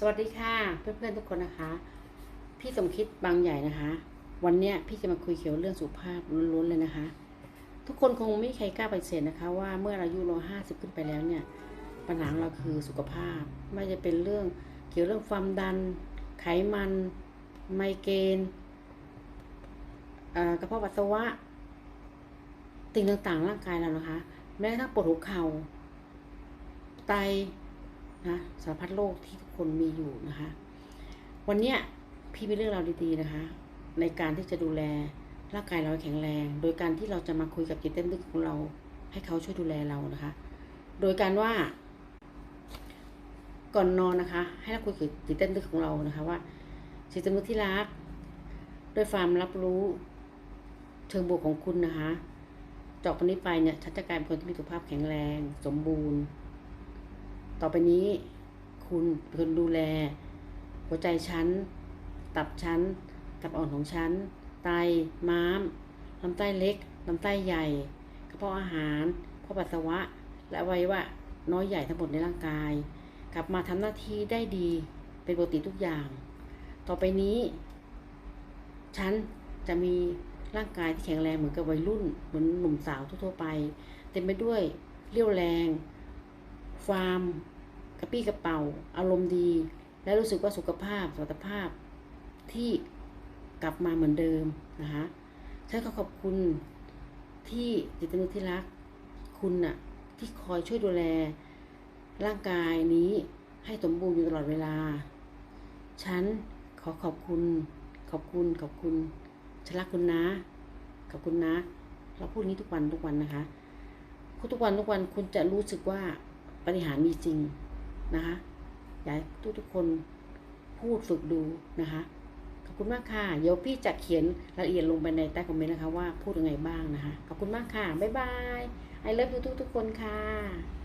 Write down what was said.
สวัสดีค่ะ เพื่อนๆทุกคนนะคะ พี่สมคิดบางใหญ่นะคะ วันเนี้ยพี่จะมาคุยเกี่ยวเรื่องสุขภาพล้วนๆเลยนะคะ ทุกคนคงไม่ใครกล้าปฏิเสธนะคะ ว่าเมื่อเราอายุเราห้าสิบขึ้นไปแล้วเนี่ยปัญหาเราคือสุขภาพ ไม่จะเป็นเรื่องเกี่ยวเรื่องความดัน ไขมันไมเกรนกระเพาะปัสสาวะสิ่งต่างๆร่างกายเรานะคะ แม้กระทั่งปวดหัวเข่าไต นะสารพัดโรคที่ทุกคนมีอยู่นะคะ วันเนี้ยพี่มีเรื่องราวดีๆนะคะ ในการที่จะดูแลร่างกายเราแข็งแรง โดยการที่เราจะมาคุยกับจิตเต้นลึกของเรา ให้เขาช่วยดูแลเรานะคะ โดยการว่า ก่อนนอนนะคะ ให้เราคุยกับจิตเต้นลึกของเรานะคะ ว่าจิตเต้นลึกที่รักด้วยความรับรู้เชิงบวกของคุณนะคะจากวันนี้ไปเนี่ยฉันจะกลายเป็นคนที่มีสุขภาพแข็งแรง สมบูรณ์ ต่อไปนี้ คุณเป็นคนดูแล หัวใจฉัน ตับฉัน ตับอ่อนของฉัน ไต ม้าม ลำไส้เล็ก ลำไส้ใหญ่ กระเพาะอาหารกระเพาะปัสสาวะ และอวัยวะน้อยใหญ่ทั้งหมดในร่างกาย กลับมาทำหน้าที่ได้ดี เป็นปกติทุกอย่าง ต่อไปนี้ ฉันจะมีร่างกายที่แข็งแรงเหมือนกับวัยรุ่น เหมือนหนุ่มสาวทั่วๆไป เต็มไปด้วยเรี่ยวแรง ความ กระปี้กระเป๋า อารมณ์ดี และรู้สึกว่าสุขภาพสุขภาพที่กลับมาเหมือนเดิมนะคะฉันขอขอบคุณที่จิตนุที่รัก คุณน่ะที่คอยช่วยดูแล ร่างกายนี้ให้สมบูรณ์อยู่ตลอดเวลา ฉันขอขอบคุณ ขอบคุณ ขอบคุณ ฉันรักคุณนะ ขอบคุณนะ เราพูดนี้ทุกวันทุกวันนะคะทุกวันทุกวันคุณจะรู้สึกว่าปฏิหารมีจริง นะคะอยากทุกทุกๆคนพูดฝึกดูนะคะ ขอบคุณมากค่ะ เดี๋ยวพี่จะเขียนรายละเอียดลงไปในใต้คอมเมนต์นะคะว่าพูดยังไงบ้างนะคะ ขอบคุณมากค่ะ บ๊ายบาย ไอเลิฟยูทุกทุกคนค่ะ